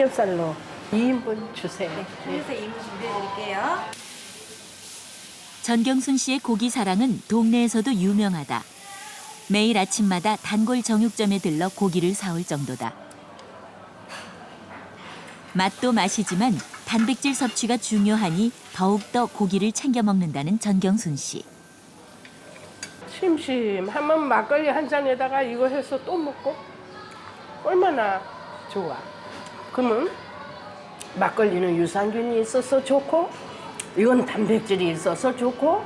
삼겹살로 2인분 주세요. 그래서 이모 준비해드릴게요. 전경순 씨의 고기 사랑은 동네에서도 유명하다. 매일 아침마다 단골 정육점에 들러 고기를 사올 정도다. 맛도 맛이지만 단백질 섭취가 중요하니 더욱더 고기를 챙겨 먹는다는 전경순 씨. 심심하면 막걸리 한 잔에다가 이거 해서 또 먹고 얼마나 좋아. 그러면 막걸리는 유산균이 있어서 좋고 이건 단백질이 있어서 좋고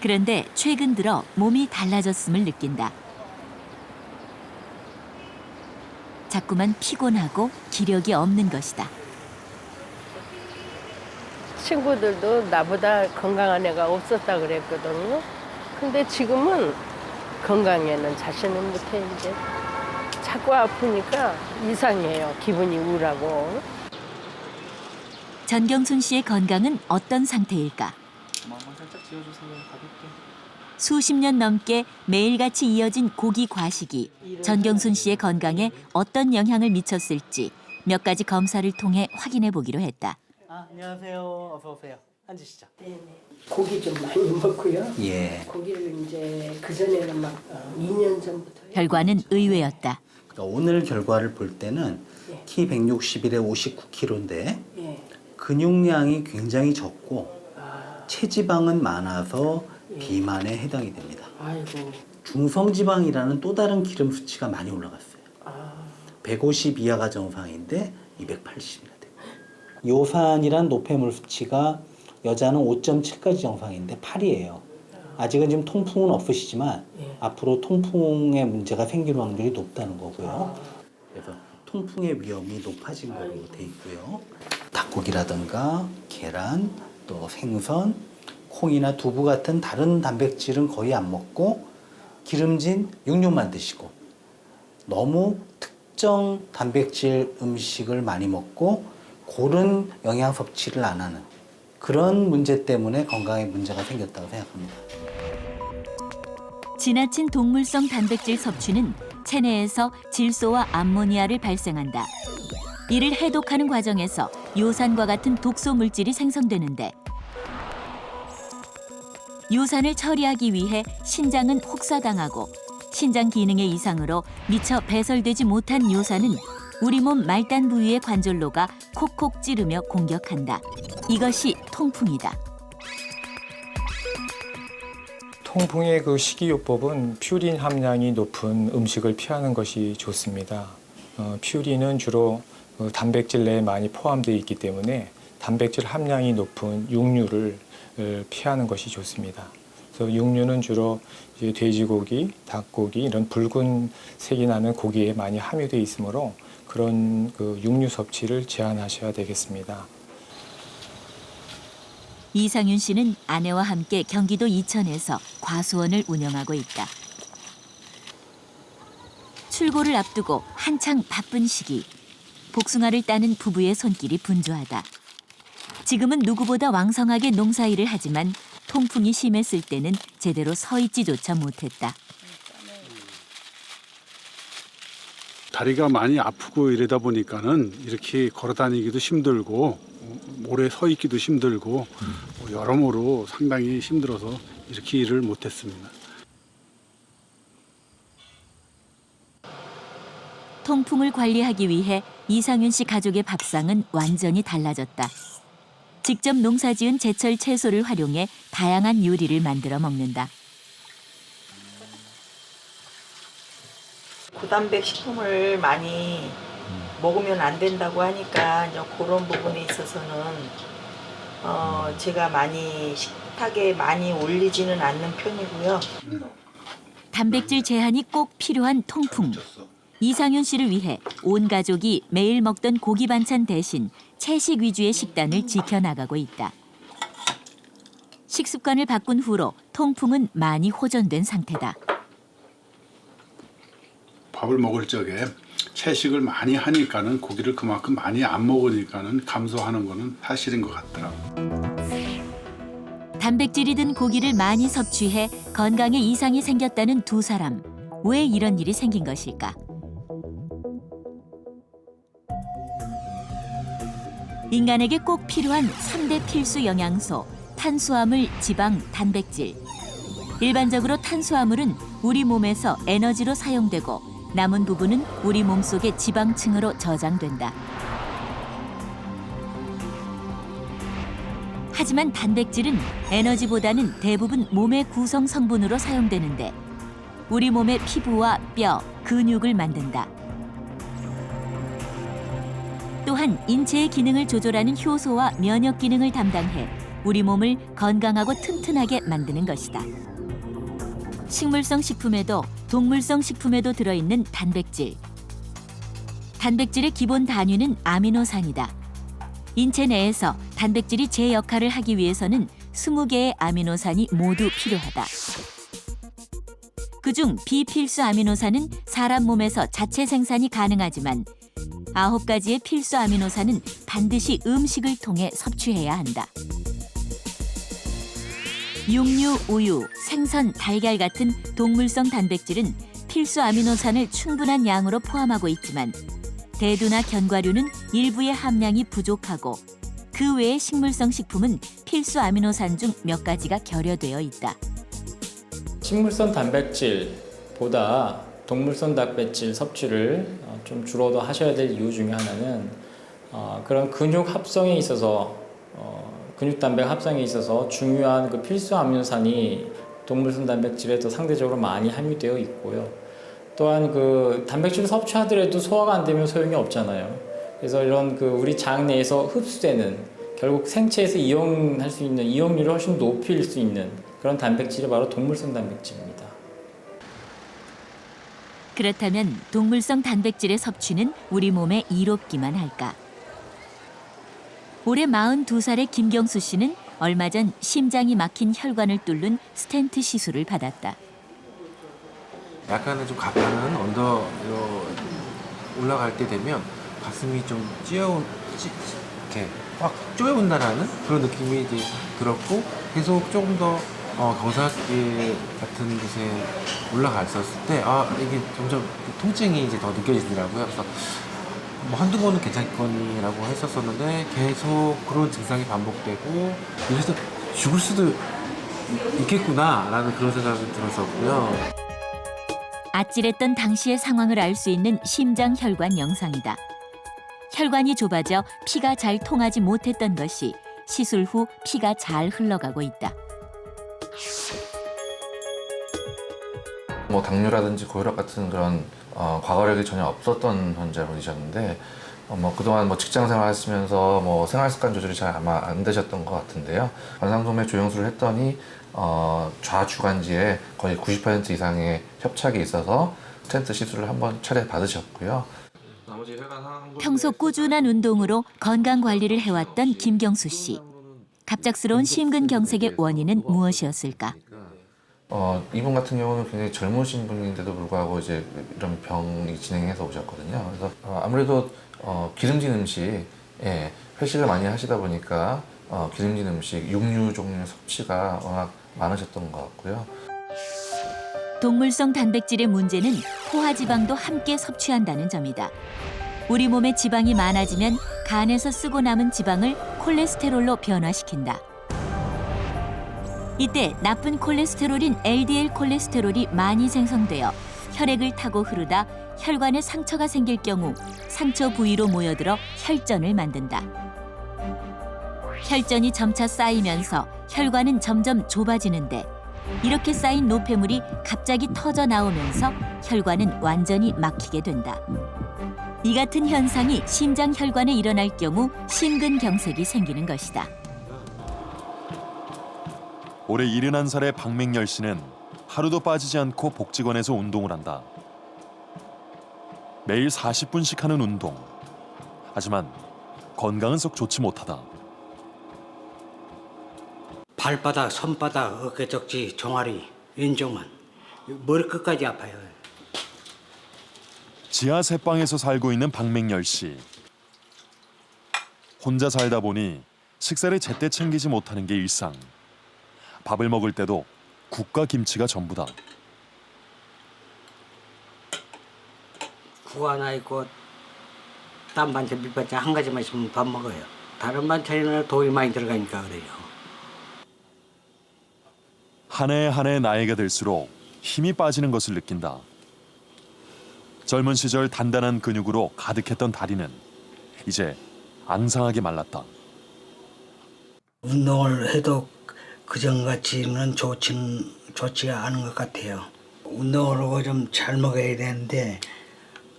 그런데 최근 들어 몸이 달라졌음을 느낀다. 자꾸만 피곤하고 기력이 없는 것이다. 친구들도 나보다 건강한 애가 없었다 그랬거든요. 근데 지금은 건강에는 자신을 못해 이제 자꾸 아프니까 이상해요. 기분이 우울하고. 전경순 씨의 건강은 어떤 상태일까? 한번 살짝 지어주세요. 가볍게. 수십 년 넘게 매일같이 이어진 고기 과식이 전경순 씨의 건강에 어떤 영향을 미쳤을지 몇 가지 검사를 통해 확인해 보기로 했다. 아 안녕하세요. 어서 오세요. 앉으시죠. 고기 좀 많이 먹고요. 예. 고기를 이제 그 전에는 막 어, 2년 전부터 결과는 의외였다. 그러니까 오늘 결과를 볼 때는 예. 키 161에 59kg인데 예. 근육량이 굉장히 적고 아, 체지방은 많아서 비만에 해당이 됩니다. 아이고. 중성지방이라는 또 다른 기름 수치가 많이 올라갔어요. 아, 150 이하가 정상인데 280이나 돼요. 요산이란 노폐물 수치가 여자는 5.7까지 정상인데 8이에요. 아직은 지금 통풍은 없으시지만 예. 앞으로 통풍의 문제가 생길 확률이 높다는 거고요. 그래서 통풍의 위험이 높아진 걸로 돼 있고요. 닭고기라든가 계란, 또 생선, 콩이나 두부 같은 다른 단백질은 거의 안 먹고 기름진 육류만 드시고 너무 특정 단백질 음식을 많이 먹고 고른 영양 섭취를 안 하는 그런 문제 때문에 건강에 문제가 생겼다고 생각합니다. 지나친 동물성 단백질 섭취는 체내에서 질소와 암모니아를 발생한다. 이를 해독하는 과정에서 요산과 같은 독소 물질이 생성되는데 요산을 처리하기 위해 신장은 혹사당하고 신장 기능의 이상으로 미처 배설되지 못한 요산은 우리 몸 말단 부위의 관절로가 콕콕 찌르며 공격한다. 이것이 통풍이다. 통풍의 그 식이요법은 퓨린 함량이 높은 음식을 피하는 것이 좋습니다. 어, 퓨린은 주로 어, 단백질 내에 많이 포함되어 있기 때문에 단백질 함량이 높은 육류를 어, 피하는 것이 좋습니다. 그래서 육류는 주로 돼지고기, 닭고기 이런 붉은 색이 나는 고기에 많이 함유되어 있으므로 그런 그 육류 섭취를 제한하셔야 되겠습니다. 이상윤 씨는 아내와 함께 경기도 이천에서 과수원을 운영하고 있다. 출고를 앞두고 한창 바쁜 시기. 복숭아를 따는 부부의 손길이 분주하다. 지금은 누구보다 왕성하게 농사일을 하지만 통풍이 심했을 때는 제대로 서 있지조차 못했다. 다리가 많이 아프고 이러다 보니까는 이렇게 걸어 다니기도 힘들고 오래 서 있기도 힘들고 뭐 여러모로 상당히 힘들어서 이렇게 일을 못했습니다. 통풍을 관리하기 위해 이상윤 씨 가족의 밥상은 완전히 달라졌다. 직접 농사지은 제철 채소를 활용해 다양한 요리를 만들어 먹는다. 고단백 식품을 많이 먹으면 안 된다고 하니까 이제 그런 부분에 있어서는 어, 제가 많이 식탁에 많이 올리지는 않는 편이고요. 단백질 제한이 꼭 필요한 통풍. 이상윤 씨를 위해 온 가족이 매일 먹던 고기 반찬 대신 채식 위주의 식단을 지켜나가고 있다. 식습관을 바꾼 후로 통풍은 많이 호전된 상태다. 밥을 먹을 적에 채식을 많이 하니까는 고기를 그만큼 많이 안 먹으니까는 감소하는 거는 사실인 것 같더라고 단백질이 든 고기를 많이 섭취해 건강에 이상이 생겼다는 두 사람. 왜 이런 일이 생긴 것일까? 인간에게 꼭 필요한 삼대 필수 영양소, 탄수화물, 지방, 단백질. 일반적으로 탄수화물은 우리 몸에서 에너지로 사용되고 남은 부분은 우리 몸속의 지방층으로 저장된다. 하지만 단백질은 에너지보다는 대부분 몸의 구성 성분으로 사용되는데 우리 몸의 피부와 뼈, 근육을 만든다. 또한 인체의 기능을 조절하는 효소와 면역 기능을 담당해 우리 몸을 건강하고 튼튼하게 만드는 것이다. 식물성 식품에도 동물성 식품에도 들어있는 단백질. 단백질의 기본 단위는 아미노산이다. 인체 내에서 단백질이 제 역할을 하기 위해서는 20개의 아미노산이 모두 필요하다. 그중 비필수 아미노산은 사람 몸에서 자체 생산이 가능하지만 아홉 가지의 필수 아미노산은 반드시 음식을 통해 섭취해야 한다. 육류, 우유, 생선, 달걀 같은 동물성 단백질은 필수 아미노산을 충분한 양으로 포함하고 있지만 대두나 견과류는 일부의 함량이 부족하고 그 외의 식물성 식품은 필수 아미노산 중 몇 가지가 결여되어 있다. 식물성 단백질보다 동물성 단백질 섭취를 어, 좀 줄어도 하셔야 될 이유 중에 하나는 어, 그런 근육 합성에 있어서 어, 근육 단백 합성에 있어서 중요한 그 필수 아미노산이 동물성 단백질에 더 상대적으로 많이 함유되어 있고요. 또한 그 단백질 섭취하더라도 소화가 안 되면 소용이 없잖아요. 그래서 이런 그 우리 장 내에서 흡수되는 결국 생체에서 이용할 수 있는 이용률이 훨씬 높일 수 있는 그런 단백질이 바로 동물성 단백질입니다. 그렇다면 동물성 단백질의 섭취는 우리 몸에 이롭기만 할까? 올해 42살의 김경수 씨는 얼마 전 심장이 막힌 혈관을 뚫는 스텐트 시술을 받았다. 약간은 좀 가파른 언더로 올라갈 때 되면 가슴이 좀 찌어온 찌, 이렇게 확 쪼여온다라는 그런 느낌이 이제 들었고 계속 조금 더 어, 경사길 같은 곳에 올라갔었을 때 아 이게 점점 통증이 이제 더 느껴지더라고요. 그래서 뭐 한두 번은 괜찮거니라고 했었었는데 계속 그런 증상이 반복되고 그래서 죽을 수도 있겠구나라는 그런 생각이 들었었고요. 아찔했던 당시의 상황을 알 수 있는 심장 혈관 영상이다. 혈관이 좁아져 피가 잘 통하지 못했던 것이 시술 후 피가 잘 흘러가고 있다. 뭐 당뇨라든지 고혈압 같은 그런 어, 과거력이 전혀 없었던 환자분이셨는데 어, 뭐 그동안 뭐 직장 생활 하시면서 뭐 생활 습관 조절이 잘 아마 안 되셨던 것 같은데요. 관상소매 조영술을 했더니 어, 좌주간지에 거의 90% 이상의 협착이 있어서 스텐트 시술을 한 번 차례 받으셨고요. 한 평소 꾸준한 운동으로 건강 관리를 해왔던 김경수 씨. 갑작스러운 심근경색의 원인은 무엇이었을까? 어, 이분 같은 경우는 굉장히 젊으신 분인데도 불구하고 이제 이런 병이 진행해서 오셨거든요. 그래서 어, 아무래도 어, 기름진 음식, 예, 회식을 많이 하시다 보니까 어, 기름진 음식, 육류 종류 섭취가 워낙 많으셨던 것 같고요. 동물성 단백질의 문제는 포화지방도 함께 섭취한다는 점이다. 우리 몸에 지방이 많아지면 간에서 쓰고 남은 지방을 콜레스테롤로 변화시킨다. 이때 나쁜 콜레스테롤인 LDL 콜레스테롤이 많이 생성되어 혈액을 타고 흐르다 혈관에 상처가 생길 경우 상처 부위로 모여들어 혈전을 만든다. 혈전이 점차 쌓이면서 혈관은 점점 좁아지는데 이렇게 쌓인 노폐물이 갑자기 터져 나오면서 혈관은 완전히 막히게 된다. 이 같은 현상이 심장 혈관에 일어날 경우 심근경색이 생기는 것이다. 올해 71살의 박맹열 씨는 하루도 빠지지 않고 복직원에서 운동을 한다. 매일 40분씩 하는 운동. 하지만 건강은 썩 좋지 못하다. 발바닥, 손바닥, 어깨 쪽지, 종아리, 왼쪽만 머리끝까지 아파요. 지하 새방에서 살고 있는 박맹열 씨. 혼자 살다 보니 식사를 제때 챙기지 못하는 게 일상. 밥을 먹을 때도 국과 김치가 전부다. 국 하나 있고 땀 반찬, 밑반찬 한 가지만 있으면 밥 먹어요. 다른 반찬이나 돈이 많이 들어가니까 그래요. 한 해 한 해 나이가 들수록 힘이 빠지는 것을 느낀다. 젊은 시절 단단한 근육으로 가득했던 다리는 이제 앙상하게 말랐다. 운동을 해도 그전같이는 좋지는 좋지가 않은 것 같아요. 운동을 하고 좀 잘 먹어야 되는데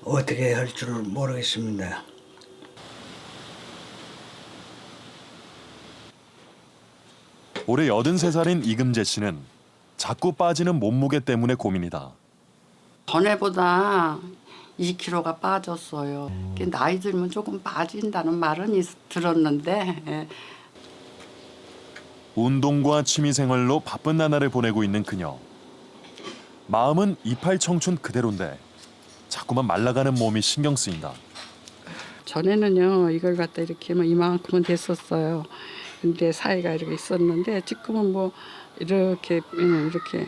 어떻게 할 줄 모르겠습니다. 올해 83살인 이금재 씨는 자꾸 빠지는 몸무게 때문에 고민이다. 전에보다 2kg가 빠졌어요. 나이 들면 조금 빠진다는 말은 있- 들었는데 예. 운동과 취미 생활로 바쁜 나날을 보내고 있는 그녀. 마음은 이팔 청춘 그대로인데 자꾸만 말라가는 몸이 신경 쓰인다. 전에는요 이걸 갖다 이렇게 뭐 이만큼은 됐었어요. 근데 사이가 이렇게 있었는데 지금은 뭐 이렇게 예, 이렇게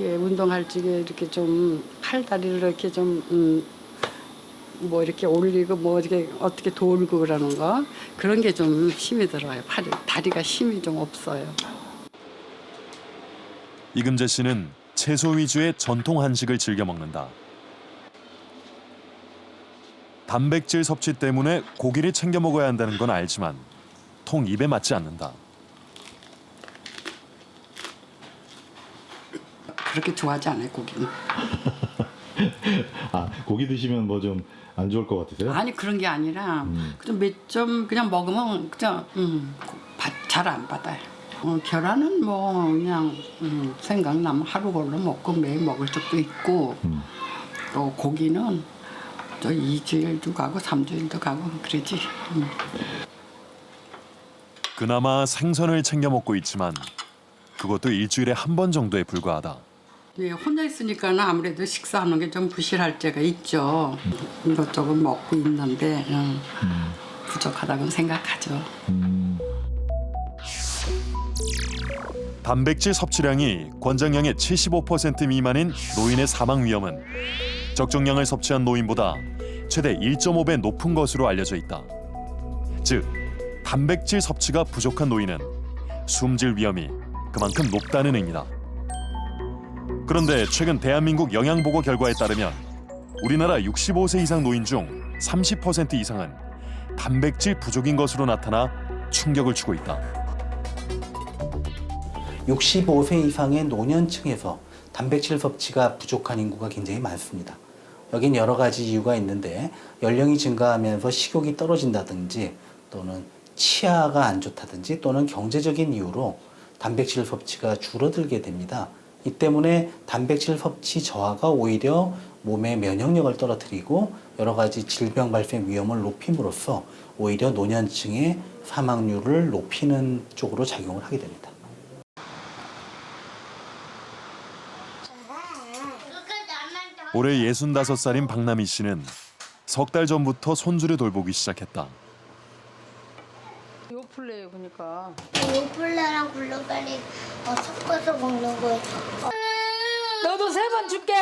예, 운동할 적에 이렇게 좀 팔다리를 이렇게 좀 음, 뭐 이렇게 올리고 뭐 이렇게 어떻게 돌고 그러는 거 그런 게 좀 힘이 들어요. 팔이 다리가 힘이 좀 없어요. 이금재 씨는 채소 위주의 전통 한식을 즐겨 먹는다. 단백질 섭취 때문에 고기를 챙겨 먹어야 한다는 건 알지만 통 입에 맞지 않는다. 그렇게 좋아하지 않아요 고기는. 아 고기 드시면 뭐 좀 안 좋을 것 같으세요? 아니 그런 게 아니라 그냥 몇점 그냥 먹으면 그냥 음, 잘 안 받아요. 어, 계란은 뭐 그냥 음, 생각나면 하루 걸로 먹고 매일 먹을 적도 있고 또 고기는 또 2주일도 가고 3주일도 가고 그러지. 음. 그나마 생선을 챙겨 먹고 있지만 그것도 일주일에 한 번 정도에 불과하다. 예, 혼자 있으니까는 아무래도 식사하는 게 좀 부실할 때가 있죠. 이것저것 먹고 있는데 음, 부족하다고 생각하죠. 단백질 섭취량이 권장량의 75% 미만인 노인의 사망 위험은 적정량을 섭취한 노인보다 최대 1.5배 높은 것으로 알려져 있다. 즉, 단백질 섭취가 부족한 노인은 숨질 위험이 그만큼 높다는 의미다. 그런데 최근 대한민국 영양보고 결과에 따르면 우리나라 65세 이상 노인 중 30% 이상은 단백질 부족인 것으로 나타나 충격을 주고 있다. 65세 이상의 노년층에서 단백질 섭취가 부족한 인구가 굉장히 많습니다. 여긴 여러 가지 이유가 있는데 연령이 증가하면서 식욕이 떨어진다든지 또는 치아가 안 좋다든지 또는 경제적인 이유로 단백질 섭취가 줄어들게 됩니다. 이 때문에 단백질 섭취 저하가 오히려 몸의 면역력을 떨어뜨리고 여러 가지 질병 발생 위험을 높임으로써 오히려 노년층의 사망률을 높이는 쪽으로 작용을 하게 됩니다. 올해 65살인 박남희 씨는 석 달 전부터 손주를 돌보기 시작했다. 그러니까 요플레랑 블루베리 어, 섞어서 먹는 거예요. 어. 너도 세 번 줄게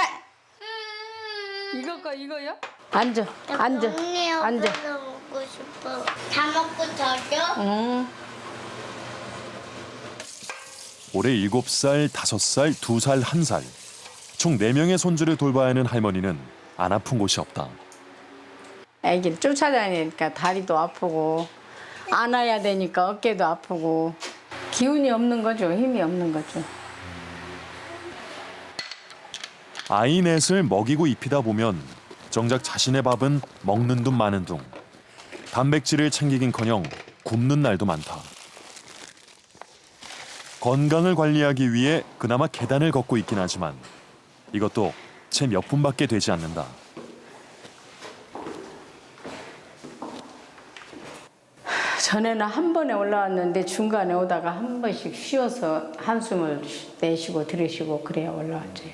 이거가 이거요? 앉아 앉아 언니 앉아 요플레 먹고 싶어. 다 먹고 자죠? 응. 올해 7살, 5살, 2살, 1살. 총 4명의 손주를 돌봐야 하는 할머니는 안 아픈 곳이 없다. 애기를 쫓아다니니까 다리도 아프고 안아야 되니까 어깨도 아프고 기운이 없는 거죠 힘이 없는 거죠 아이 넷을 먹이고 입히다 보면 정작 자신의 밥은 먹는 둥 마는 둥. 단백질을 챙기긴커녕 굶는 날도 많다. 건강을 관리하기 위해 그나마 계단을 걷고 있긴 하지만 이것도 채 몇 분밖에 되지 않는다. 전에는 한 번에 올라왔는데 중간에 오다가 한 번씩 쉬어서 한숨을 내쉬고 들으시고 그래야 올라왔죠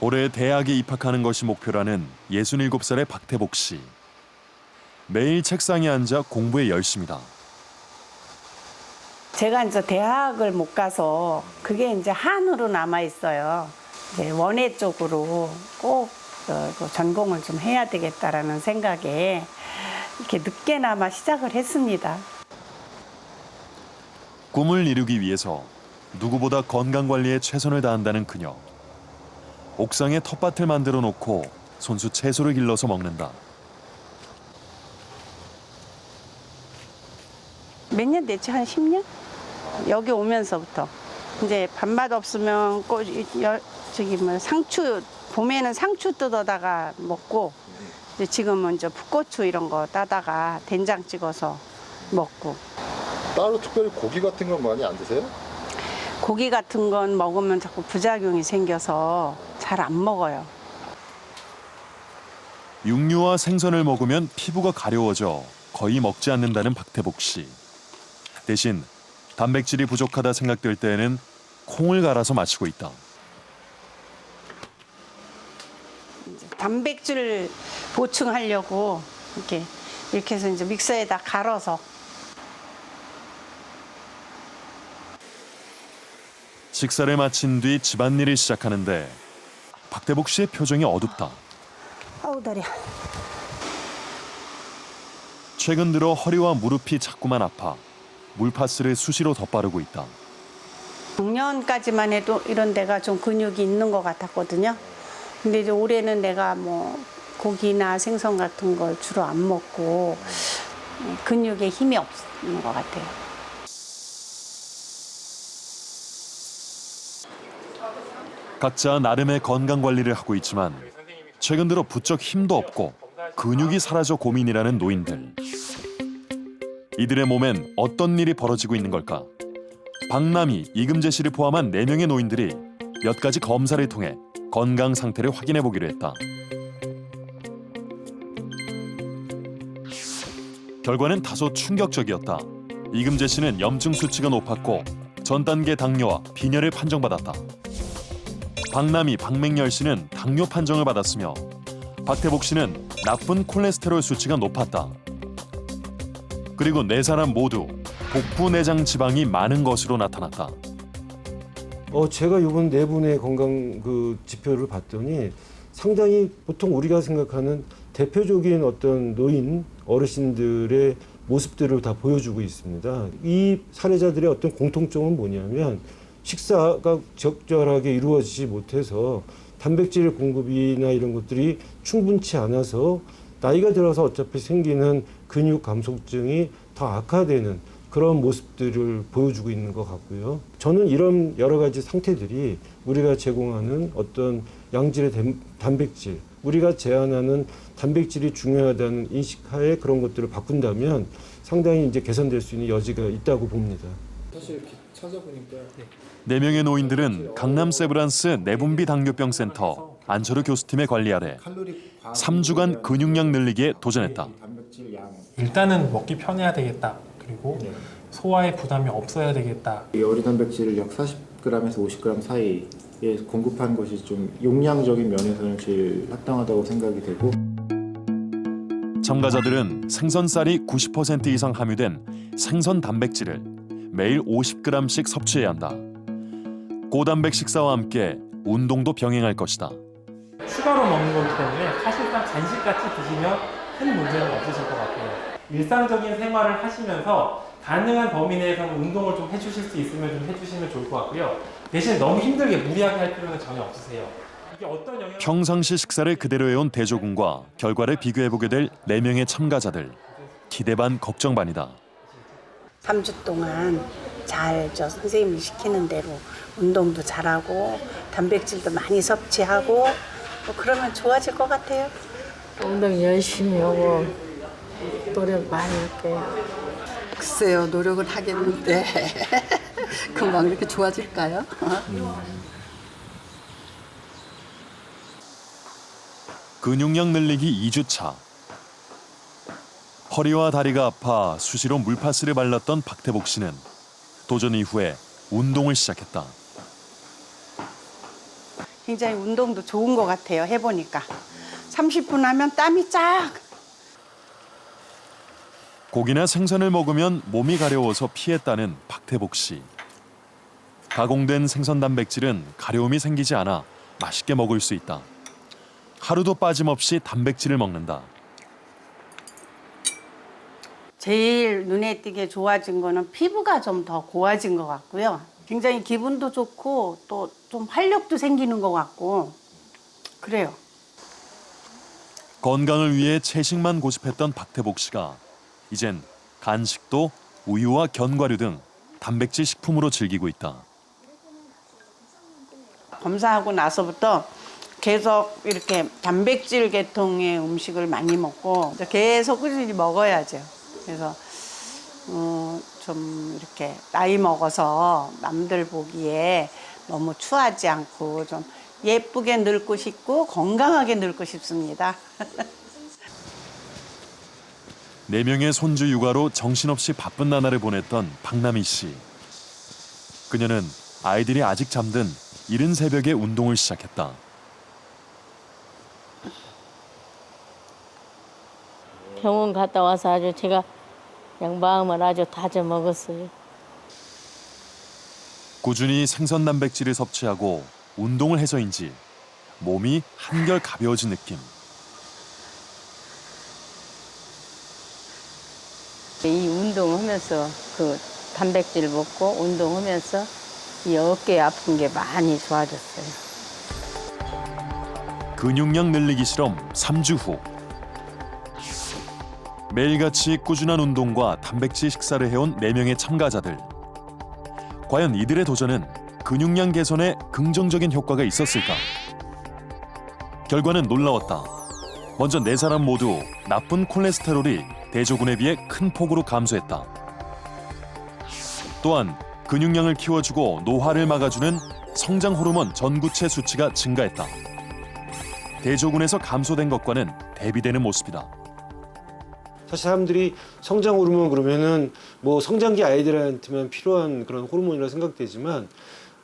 올해 대학에 입학하는 것이 목표라는 67살의 박태복 씨. 매일 책상에 앉아 공부에 열심이다. 제가 이제 대학을 못 가서 그게 이제 한으로 남아 있어요. 이제 원예 쪽으로 꼭 그, 그 전공을 좀 해야 되겠다라는 생각에 이렇게 늦게나마 시작을 했습니다. 꿈을 이루기 위해서 누구보다 건강 관리에 최선을 다한다는 그녀. 옥상에 텃밭을 만들어 놓고 손수 채소를 길러서 먹는다. 몇 년 됐지? 한 10년? 여기 오면서부터. 이제 밥맛 없으면 꽃, 여, 저기 뭐 상추, 봄에는 상추 뜯어다가 먹고, 이제 지금은 이제 풋고추 이런 거 따다가 된장 찍어서 먹고. 따로 특별히 고기 같은 건 많이 안 드세요? 고기 같은 건 먹으면 자꾸 부작용이 생겨서 잘 안 먹어요. 육류와 생선을 먹으면 피부가 가려워져 거의 먹지 않는다는 박태복 씨. 대신 단백질이 부족하다 생각될 때에는 콩을 갈아서 마시고 있다. 단백질 보충하려고 이렇게 이렇게 해서 이제 믹서에다 갈아서 식사를 마친 뒤 집안일을 시작하는데 박태복 씨의 표정이 어둡다. 아우 다리야. 최근 들어 허리와 무릎이 자꾸만 아파 물파스를 수시로 덧바르고 있다. 작년까지만 해도 이런 데가 좀 근육이 있는 것 같았거든요. 근데 이제 올해는 내가 뭐 고기나 생선 같은 걸 주로 안 먹고 근육에 힘이 없는 것 같아요. 각자 나름의 건강 관리를 하고 있지만 최근 들어 부쩍 힘도 없고 근육이 사라져 고민이라는 노인들. 이들의 몸엔 어떤 일이 벌어지고 있는 걸까? 박남희, 이금재 씨를 포함한 4명의 노인들이 몇 가지 검사를 통해 건강 상태를 확인해 보기로 했다. 결과는 다소 충격적이었다. 이금재 씨는 염증 수치가 높았고 전 단계 당뇨와 빈혈을 판정받았다. 박남희, 박맹열 씨는 당뇨 판정을 받았으며 박태복 씨는 나쁜 콜레스테롤 수치가 높았다. 그리고 네 사람 모두 복부 내장 지방이 많은 것으로 나타났다. 어, 제가 이번 네 분의 건강 그 지표를 봤더니 상당히 보통 우리가 생각하는 대표적인 어떤 노인 어르신들의 모습들을 다 보여주고 있습니다. 이 사례자들의 어떤 공통점은 뭐냐면 식사가 적절하게 이루어지지 못해서 단백질 공급이나 이런 것들이 충분치 않아서 나이가 들어서 어차피 생기는 근육 감소증이 더 악화되는 그런 모습들을 보여주고 있는 것 같고요. 저는 이런 여러 가지 상태들이 우리가 제공하는 어떤 양질의 단- 단백질, 우리가 제한하는 단백질이 중요하다는 인식하에 그런 것들을 바꾼다면 상당히 이제 개선될 수 있는 여지가 있다고 봅니다. 사실 이렇게 찾아보니까 네 명의 노인들은 강남 세브란스 내분비 당뇨병 센터 안철우 교수팀의 관리 아래 3주간 근육량 늘리기에 도전했다. 일단은 먹기 편해야 되겠다. 그리고 소화에 부담이 없어야 되겠다. 이 어린 단백질을 약 40g에서 50g 사이에 공급하는 것이 좀 용량적인 면에서는 제일 합당하다고 생각이 되고 참가자들은 생선살이 90% 이상 함유된 생선 단백질을 매일 50g씩 섭취해야 한다. 고단백 식사와 함께 운동도 병행할 것이다. 추가로 먹는 거기 때문에 사실상 간식같이 드시면 큰 문제는 없으실 것 같아요. 일상적인 생활을 하시면서 가능한 범위 내에서는 운동을 좀 해주실 수 있으면 좀 해주시면 좋을 것 같고요. 대신 너무 힘들게 무리하게 할 필요는 전혀 없으세요. 이게 어떤 영향 평상시 식사를 그대로 해온 대조군과 결과를 비교해보게 될 4명의 참가자들. 기대 반 걱정 반이다. 3주 동안 잘 저 선생님이 시키는 대로 운동도 잘하고 단백질도 많이 섭취하고 뭐 그러면 좋아질 것 같아요. 운동 열심히 하고 노력 많이 할게요. 글쎄요, 노력은 하겠는데 금방 이렇게 좋아질까요? 근육량 늘리기 2주차. 허리와 다리가 아파 수시로 물파스를 발랐던 박태복 씨는 도전 이후에 운동을 시작했다. 굉장히 운동도 좋은 것 같아요. 해보니까 30분 하면 땀이 쫙 고기나 생선을 먹으면 몸이 가려워서 피했다는 박태복 씨. 가공된 생선 단백질은 가려움이 생기지 않아 맛있게 먹을 수 있다. 하루도 빠짐없이 단백질을 먹는다. 제일 눈에 띄게 좋아진 거는 피부가 좀 더 고와진 것 같고요. 굉장히 기분도 좋고 또 좀 활력도 생기는 것 같고 그래요. 건강을 위해 채식만 고집했던 박태복 씨가 이젠 간식도 우유와 견과류 등 단백질 식품으로 즐기고 있다. 검사하고 나서부터 계속 이렇게 단백질 계통의 음식을 많이 먹고 계속 꾸준히 먹어야죠. 그래서 어, 좀 이렇게 나이 먹어서 남들 보기에 너무 추하지 않고 좀 예쁘게 늙고 싶고 건강하게 늙고 싶습니다. 네 명의 손주 육아로 정신없이 바쁜 나날을 보냈던 박남희 씨. 그녀는 아이들이 아직 잠든 이른 새벽에 운동을 시작했다. 병원 갔다 와서 아주 제가 그냥 마음을 아주 다져 먹었어요. 꾸준히 생선 단백질을 섭취하고 운동을 해서인지 몸이 한결 가벼워진 느낌. 이 운동하면서 그 단백질 먹고 운동하면서 이 어깨 아픈 게 많이 좋아졌어요. 근육량 늘리기 실험 3주 후. 매일같이 꾸준한 운동과 단백질 식사를 해온 4명의 참가자들. 과연 이들의 도전은 근육량 개선에 긍정적인 효과가 있었을까? 결과는 놀라웠다. 먼저 네 사람 모두 나쁜 콜레스테롤이 대조군에 비해 큰 폭으로 감소했다. 또한 근육량을 키워주고 노화를 막아주는 성장 호르몬 전구체 수치가 증가했다. 대조군에서 감소된 것과는 대비되는 모습이다. 사실 사람들이 성장 호르몬 그러면은 뭐 성장기 아이들한테만 필요한 그런 호르몬이라 생각되지만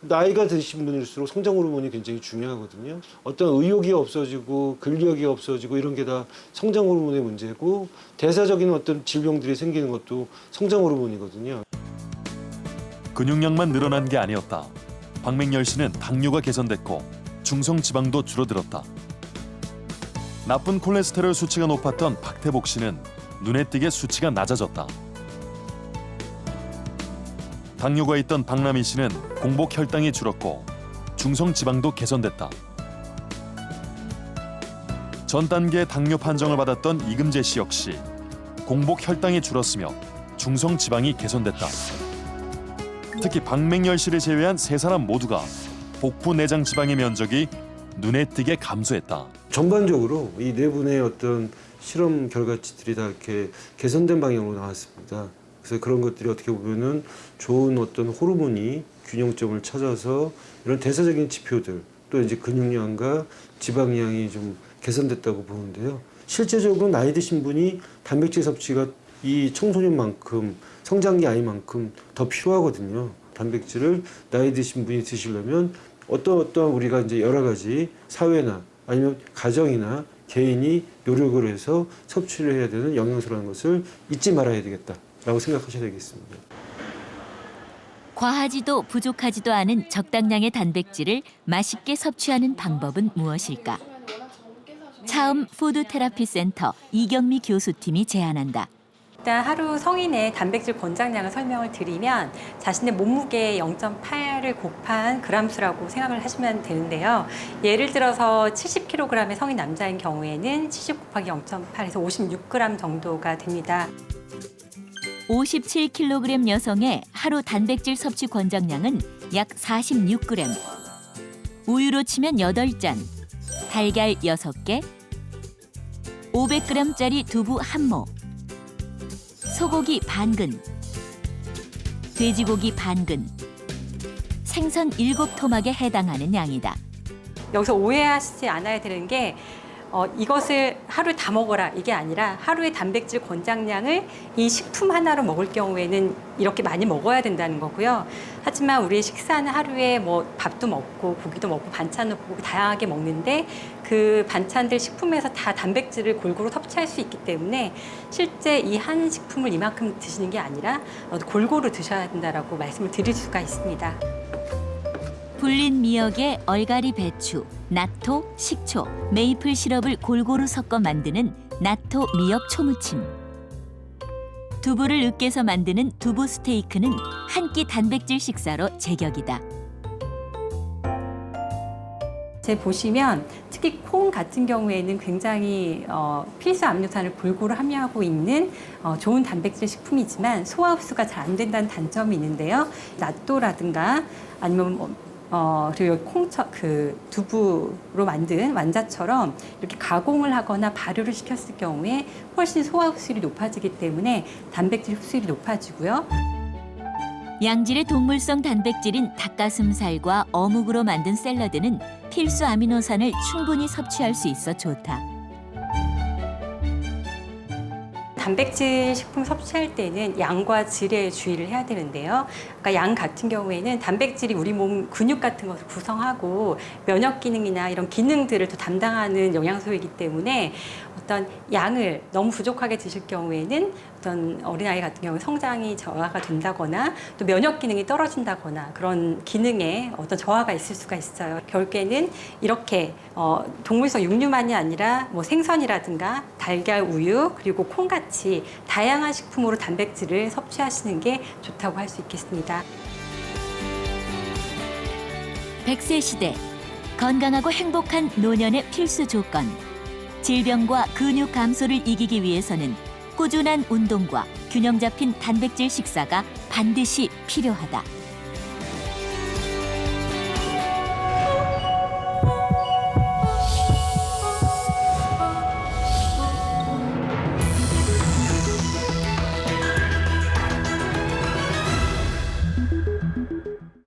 나이가 드신 분일수록 성장 호르몬이 굉장히 중요하거든요. 어떤 의욕이 없어지고 근력이 없어지고 이런 게 다 성장 호르몬의 문제고 대사적인 어떤 질병들이 생기는 것도 성장 호르몬이거든요. 근육량만 늘어난 게 아니었다. 박맹열 씨는 당뇨가 개선됐고 중성 지방도 줄어들었다. 나쁜 콜레스테롤 수치가 높았던 박태복 씨는 눈에 띄게 수치가 낮아졌다. 당뇨가 있던 박남희 씨는 공복 혈당이 줄었고 중성 지방도 개선됐다. 전 단계 당뇨 판정을 받았던 이금재 씨 역시 공복 혈당이 줄었으며 중성 지방이 개선됐다. 특히 박맹열 씨를 제외한 세 사람 모두가 복부 내장 지방의 면적이 눈에 띄게 감소했다. 전반적으로 이 네 분의 어떤 실험 결과치들이 다 이렇게 개선된 방향으로 나왔습니다. 그래서 그런 것들이 어떻게 보면은 좋은 어떤 호르몬이 균형점을 찾아서 이런 대사적인 지표들 또 이제 근육량과 지방량이 좀 개선됐다고 보는데요. 실제적으로 나이 드신 분이 단백질 섭취가 이 청소년만큼 성장기 아이만큼 더 필요하거든요. 단백질을 나이 드신 분이 드시려면 어떤 어떤 우리가 이제 여러 가지 사회나 아니면 가정이나 개인이 노력을 해서 섭취를 해야 되는 영양소라는 것을 잊지 말아야 되겠다 라고 생각하셔야 되겠습니다. 과하지도 부족하지도 않은 적당량의 단백질을 맛있게 섭취하는 방법은 무엇일까? 차음 푸드 테라피 센터 이경미 교수팀이 제안한다. 일단 하루 성인의 단백질 권장량을 설명을 드리면 자신의 몸무게 0.8을 곱한 그람수라고 생각을 하시면 되는데요. 예를 들어서 70kg의 성인 남자인 경우에는 70 곱하기 0.8에서 56g 정도가 됩니다. 57kg 여성의 하루 단백질 섭취 권장량은 약 46g. 우유로 치면 8잔, 달걀 6개, 500g짜리 두부 한 모, 소고기 반근, 돼지고기 반근, 생선 7토막에 해당하는 양이다. 여기서 오해하시지 않아야 되는 게 어, 이것을 하루에 다 먹어라 이게 아니라 하루의 단백질 권장량을 이 식품 하나로 먹을 경우에는 이렇게 많이 먹어야 된다는 거고요. 하지만 우리의 식사는 하루에 뭐 밥도 먹고 고기도 먹고 반찬도 먹고 다양하게 먹는데 그 반찬들 식품에서 다 단백질을 골고루 섭취할 수 있기 때문에 실제 이 한 식품을 이만큼 드시는 게 아니라 어, 골고루 드셔야 된다라고 말씀을 드릴 수가 있습니다. 불린 미역에 얼갈이 배추, 나토, 식초, 메이플 시럽을 골고루 섞어 만드는 나토 미역 초무침. 두부를 으깨서 만드는 두부 스테이크는 한 끼 단백질 식사로 제격이다. 제 보시면 특히 콩 같은 경우에는 굉장히 어, 필수 암ino산을 골고루 함유하고 있는 어, 좋은 단백질 식품이지만 소화 흡수가 잘 안 된다는 단점이 있는데요. 나또라든가 아니면 뭐, 어, 그리고 콩처 그 두부로 만든 완자처럼 이렇게 가공을 하거나 발효를 시켰을 경우에 훨씬 소화 흡수율이 높아지기 때문에 단백질 흡수율이 높아지고요. 양질의 동물성 단백질인 닭가슴살과 어묵으로 만든 샐러드는 필수 아미노산을 충분히 섭취할 수 있어 좋다. 단백질 식품 섭취할 때는 양과 질에 주의를 해야 되는데요. 그러니까 양 같은 경우에는 단백질이 우리 몸 근육 같은 것을 구성하고 면역 기능이나 이런 기능들을 또 담당하는 영양소이기 때문에 어떤 양을 너무 부족하게 드실 경우에는 어떤 어린아이 같은 경우 성장이 저하가 된다거나 또 면역 기능이 떨어진다거나 그런 기능에 어떤 저하가 있을 수가 있어요. 결국에는 이렇게 어, 동물성 육류만이 아니라 뭐 생선이라든가 달걀, 우유 그리고 콩 같이 다양한 식품으로 단백질을 섭취하시는 게 좋다고 할 수 있겠습니다. 100세 시대 건강하고 행복한 노년의 필수 조건. 질병과 근육 감소를 이기기 위해서는 꾸준한 운동과 균형 잡힌 단백질 식사가 반드시 필요하다.